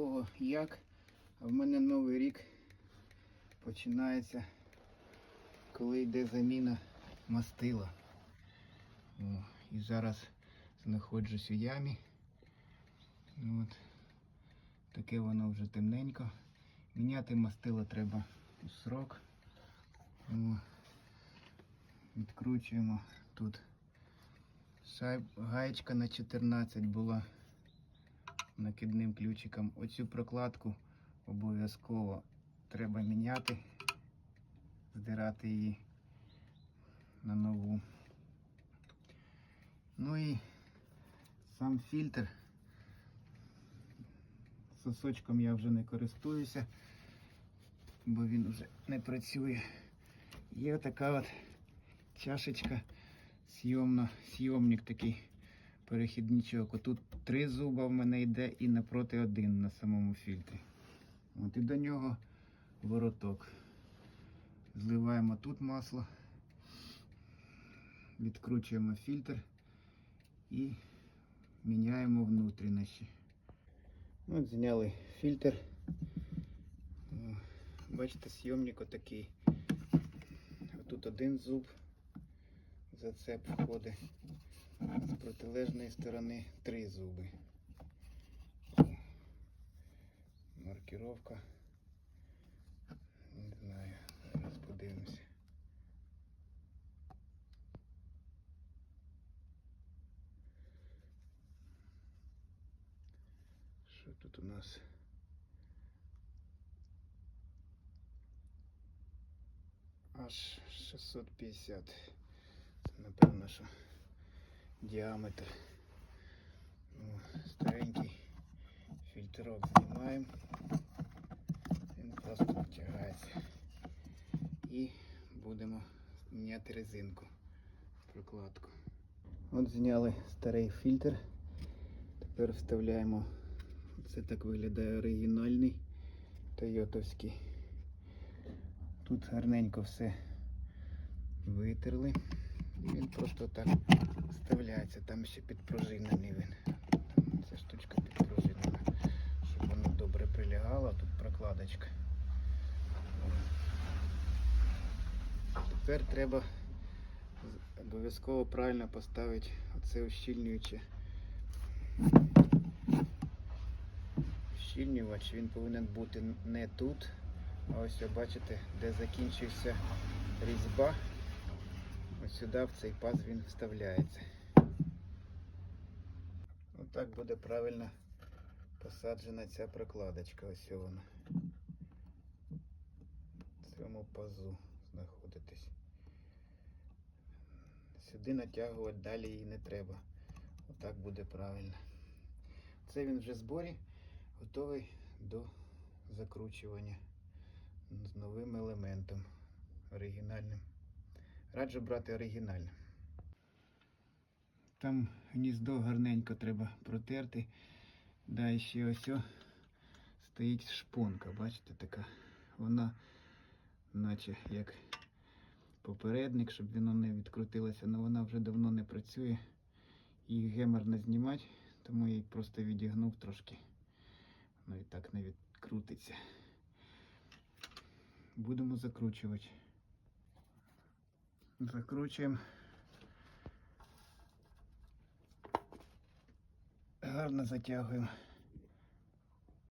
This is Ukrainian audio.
кого як. А в мене новий рік починається, коли йде заміна мастила. О, і зараз знаходжусь у ямі. Ну, От. Таке воно вже темненько. Міняти мастило треба у срок. О, відкручуємо тут. Шайб, гаєчка на 14 була накидним ключиком. Оцю прокладку обов'язково треба міняти, здирати її на нову. Ну і сам фільтр. Сосочком я вже не користуюся, бо він вже не працює. Є така от чашечка зйомна, зйомник такий перехідничок. Отут три зуба в мене йде і напроти один на самому фільтрі. От і до нього вороток. Зливаємо тут масло, відкручуємо фільтр і міняємо внутрішні. От зняли фільтр. Бачите, зйомник отакий. Тут один зуб, зацеп входить. З протилежної сторони три зуби. Маркировка. Не знаю, зараз подивимося. Що тут у нас? Аж 650. Це напевно, що діаметр. Старенький фільтрок знімаємо. Він просто втягається. І будемо міняти резинку, прокладку. От зняли старий фільтр. Тепер вставляємо. Це так виглядає оригінальний тойотовський. Тут гарненько все витерли. Він просто так вставляється. Там ще підпружинений він. Там ця штучка підпружинена, щоб воно добре прилягало. Тут прокладочка. Тепер треба обов'язково правильно поставити оце ущільнююче. Ущільнювач він повинен бути не тут, а ось ви бачите, де закінчується різьба. Сюди в цей паз він вставляється. Отак буде правильно посаджена ця прокладочка. Ось вона. В цьому пазу знаходитись. Сюди натягувати далі її не треба. Отак буде правильно. Це він вже в зборі, готовий до закручування з новим елементом оригінальним. Раджу брати оригінальне. Там гніздо гарненько треба протерти. Да, і ще ось стоїть шпонка, бачите, така. Вона наче як попередник, щоб воно не відкрутилося, але вона вже давно не працює. Її геморно знімати, тому я її просто відігнув трошки. Воно і так не відкрутиться. Будемо закручувати. Закручуємо. Гарно затягуємо.